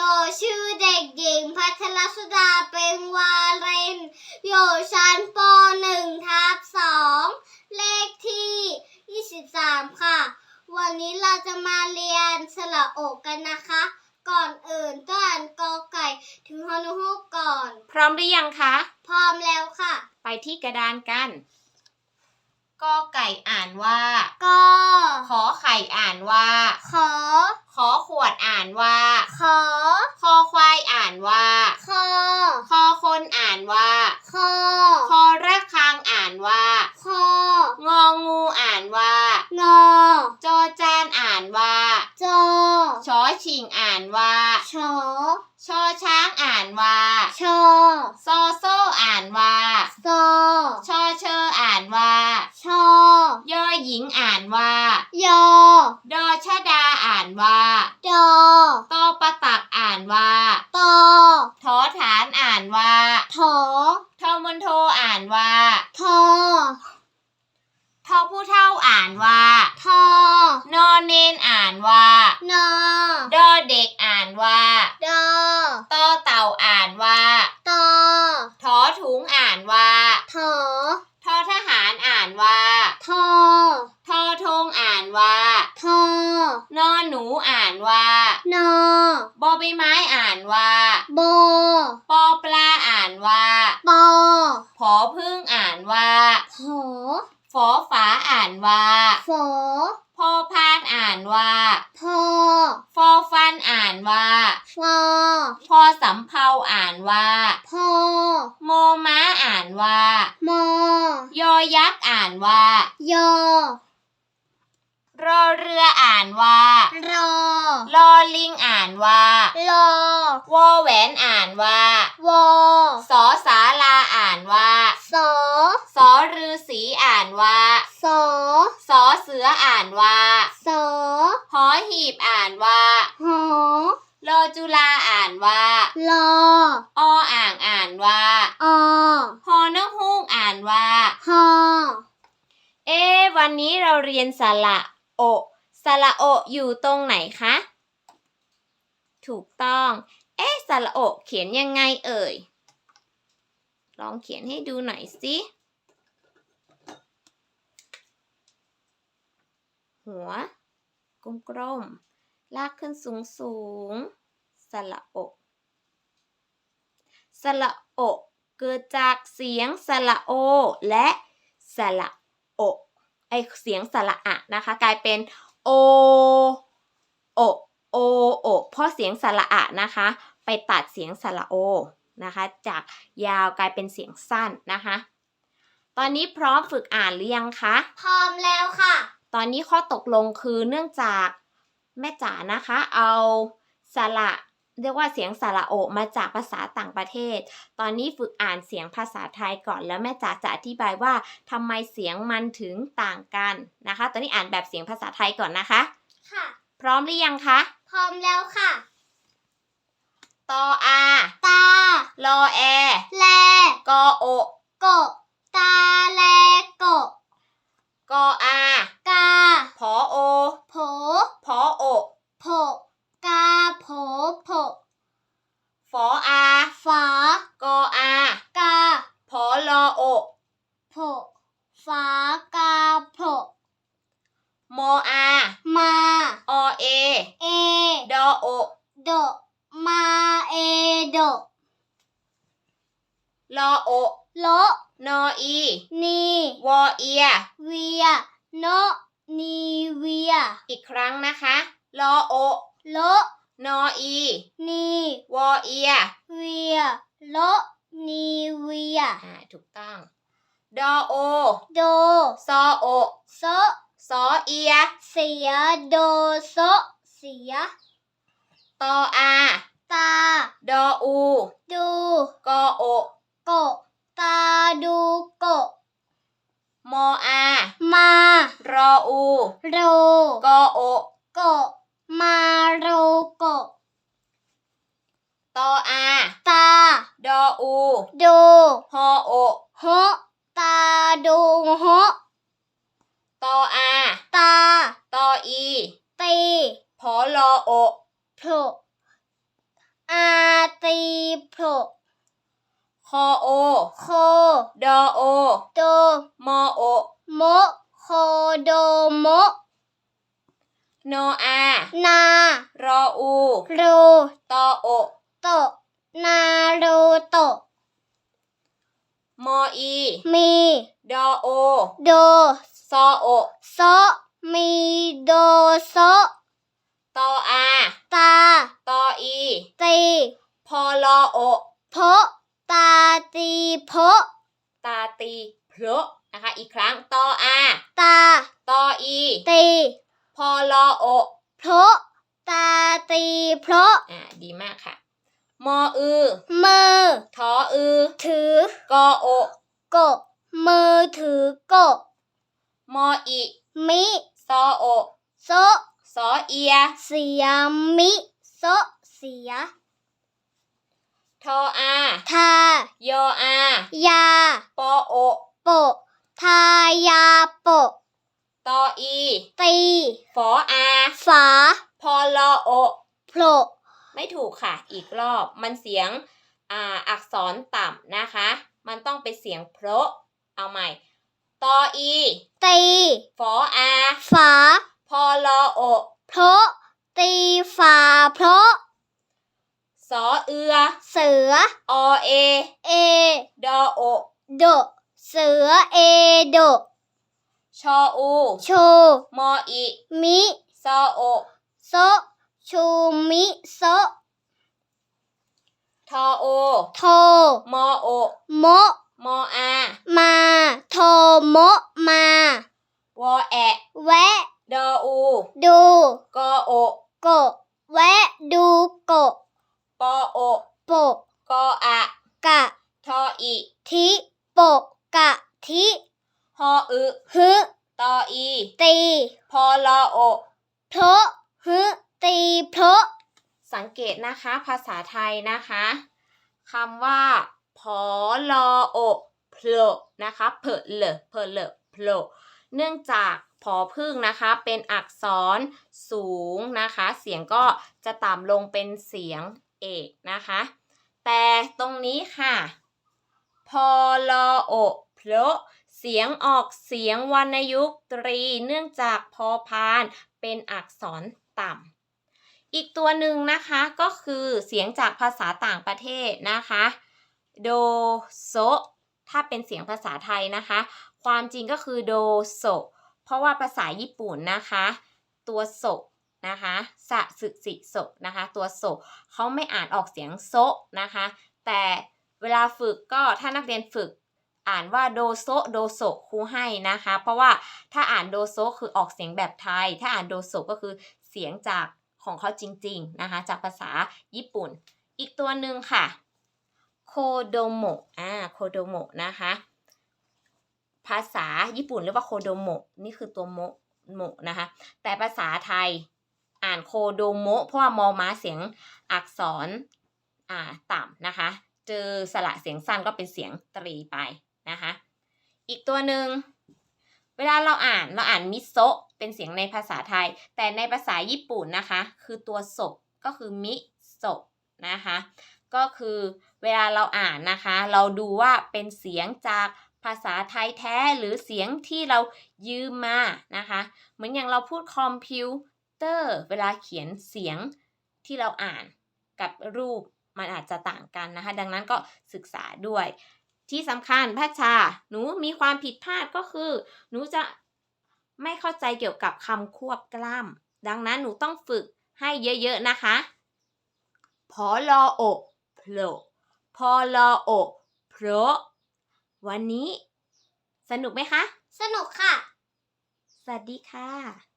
หนูชื่อเด็กหญิงพัทรสุดาเป็นวาเรน อยู่ชั้นป .1 ทับ2เลขที่ 23 ค่ะ วันนี้เราจะมาเรียนสระโอกกันนะคะ ก่อนอื่นต้องอ่านกอไก่ถึงฮอนุฮูกก่อน พร้อมหรือยังคะ พร้อมแล้วค่ะ ไปที่กระดานกัน กอไก่อ่านว่า ก็ขอไข่อ่านว่า ขอ ขอขวดอ่านว่า ขอ คอควายอ่านว่า คอ คอคนอ่านว่า คอ คอระฆังอ่านว่า คอง องูอ่านว่า งอ จอจานอ่านว่า จอ ชอชิงอ่านว่า ชอ ชอช้างอ่านว่า ชอ ซอโซ่อ่านว่า ซอ ชอเชออ่านว่า ชอ ยอห ญิงอ่านว่า ยอ ดอชดาอ่านว่าดอตอปะตักอ่านว่าตอทอฐานอ่านว่าถอทอมนโทอ่านว่าทอทอผู้เท่าอ่านว่าทอนอนเนนอ่านว่านอดอเด็กอ่านว่าดอตอเต่าอ่านว่าตอทอถุงอ่านว่าถอ ทอทหารอ่านว่า ทอ ทอทงอ่านว่า ทอ นอหนูอ่านว่า นอบอใบไม้อ่านว่าโบปอปลาอ่านว่าปอผอพึ่งอ่านว่าหอฝอฝาอ่านว่าฝอพอพานอ่านว่าพอฟอฟันอ่านว่า ฟอ พอสำเภาอ่านว่า พอ โมม้าอ่านว่า มอ ยอยักษ์อ่านว่า ยอ รอเรืออ่านว่า รอ ลอลิงอ่านว่า ลอ วอแหวนอ่านว่า วอสอสาลาอ่านว่าสอสอรือสีอ่านว่าสอสอเสืออ่านว่าสอหอหีบอ่านว่าหอลอจุลาอ่านว่าลอออ่างอ่านว่าอฮอนกฮูกอ่านว่าหอเอ๊ะวันนี้เราเรียนสระโอสระโออยู่ตรงไหนคะ ถูกต้องเอ๊ะ สระโอเขียนยังไงเอ่ย ลองเขียนให้ดูหน่อยสิหัวกลมๆ ลากขึ้นสูงสูงสระโอสระโอเกิดจากเสียงสระโอ และสระโอไอเสียงสระอะนะคะ กลายเป็นโอโอโอโอเพราะเสียงสระอะนะคะ ไปตัดเสียงสระโอนะคะจากยาวกลายเป็นเสียงสั้นนะคะ ตอนนี้พร้อมฝึกอ่านหรือยังคะ พร้อมแล้วค่ะ ตอนนี้ข้อตกลงคือเนื่องจากแม่จ๋านะคะ เอาสระเรียกว่าเสียงสระโอมาจากภาษาต่างประเทศ ตอนนี้ฝึกอ่านเสียงภาษาไทยก่อน แล้วแม่จ๋าจะอธิบายว่าทำไมเสียงมันถึงต่างกันนะคะ ตอนนี้อ่านแบบเสียงภาษาไทยก่อนนะคะ ค่ะ พร้อมหรือยังคะ พร้อมแล้วค่ะ ตออา ตา ลอแอ แล กอโอโกะตาแลโกะกออา กาพอโอ โผพอโอโผกาโผโผฟออา ฝากออา กาพอลอโอโผฝากาโผมออามา อเอ เอ ดอโอ โดมาเอ โดลอโอโลนออี นีวอเอีย เวียโนนีเวีย อีกครั้งนะคะลอโอโลนออี นีวอเอีย เวียโลนีเวียอ่าถูกต้อง ดอโอ โดซอโอโซซอเอีย เสีย โดโซเสีย ตออา ตา ดออู ดูกอโอ โกะตาดูโกะมออา มารออู โรกอโอ โกะมาโรโกะตออา ตา ดออู ดูฮอโอ โฮตาดูโฮตออา ตา ตออีตี พอลอโอโผล่ ตีโผลคอโอ โค ดอโอ โด มอโอ โมโคโดโมโนอา นา รออู โร ตอโอ โต นาโรโตมออี มี ดอโอ โด ซอโอ โซ มีโดโซตออา ตา ตออีตี พอลอโอโพตาตีโพตาตีเพลอนะคะ อีกครั้งตออาตาตออีตีพอลอโอโพตาตีโพอ่าดีมากค่ะ มออือมือทออือถือกอโอโกะมือถือโกะมออีมิซอโอโซสอเอีย เสียมิโซเสีย ทออาทายออา ยา ปอโอ โปะทายาโปะตออี ตีฝออา ฝาพอลอโอโผลไม่ถูกค่ะ อีกรอบ มันเสียงอ่าอักษรต่ำนะคะ มันต้องเป็นเสียงเพราะเอาใหม่ ตออี ตีฝออา ฝาพอลอโอโพะตีฝาโพะ สอเอือ เสือ อเอ เอ ดอโอ โด เสือเอโด ชออู โช มออีมิซอโอ โซชูมิโซทอโอ โท มอโอ โม มออา มาโทโมมา วอแอะ แวะ ดออู ดู กอโอ โกะแวะดูโกะ ปอโอ โปะ กออะ กะ ทออี ทิโปะ กะทิฮออึฮึตออี ตีพอลอโอโพะฮึตีโพะสังเกตนะคะภาษาไทยนะคะคำว่าพอลอโอเพลนะคะเพลเลเพลเลเพลเนื่องจากพอพึ่งนะคะเป็นอักษรสูงนะคะ เสียงก็จะต่ำลงเป็นเสียงเอกนะคะ แต่ตรงนี้ค่ะ พอลอโอเพลเสียงออกเสียงวรรณยุกต์ตรี เนื่องจากพอพานเป็นอักษรต่ำ อีกตัวหนึ่งนะคะก็คือเสียงจากภาษาต่างประเทศนะคะ โดโซถ้าเป็นเสียงภาษาไทยนะคะ ความจริงก็คือโดโซเพราะว่าภาษาญี่ปุ่นนะคะ ตัวโซนะคะสะสึสิโซนะคะ ตัวโซเขาไม่อ่านออกเสียงโซนะคะ แต่ เวลาฝึกก็ถ้านักเรียนฝึกอ่านว่าโดโซโดโซครูให้นะคะ เพราะว่าถ้าอ่านโดโซคือออกเสียงแบบไทย ถ้าอ่านโดโซก็คือเสียงจากของเขาจริงๆนะคะจากภาษาญี่ปุ่น อีกตัวหนึ่งค่ะโคโดโมะอ่าโคโดโมะนะคะภาษาญี่ปุ่นเรียกว่าโคโดโมะนี่คือตัวโมะโมะนะคะ แต่ภาษาไทยอ่านโคโดโมะเพราะว่ามอม้าเสียงอักษรอ่าต่ำนะคะ เจอสระเสียงสั้นก็เป็นเสียงตรีไปนะคะ อีกตัวหนึ่งเวลาเราอ่านเราอ่านมิโซะเป็นเสียงในภาษาไทย แต่ในภาษาญี่ปุ่นนะคะ คือตัวโซะก็คือมิโซะนะคะก็คือเวลาเราอ่านนะคะ เราดูว่าเป็นเสียงจากภาษาไทยแท้หรือเสียงที่เรายืมมานะคะ เหมือนอย่างเราพูดคอมพิวเตอร์ เวลาเขียนเสียงที่เราอ่านกับรูป มันอาจจะต่างกันนะคะ ดังนั้นก็ศึกษาด้วย ที่สำคัญพระชา หนูมีความผิดพลาดก็คือ หนูจะไม่เข้าใจเกี่ยวกับคำควบกล้ำดังนั้นหนูต้องฝึกให้เยอะๆนะคะพอลอโอโผล่พอลอโอโผล่วันนี้ สนุกไหมคะ สนุกค่ะ สวัสดีค่ะ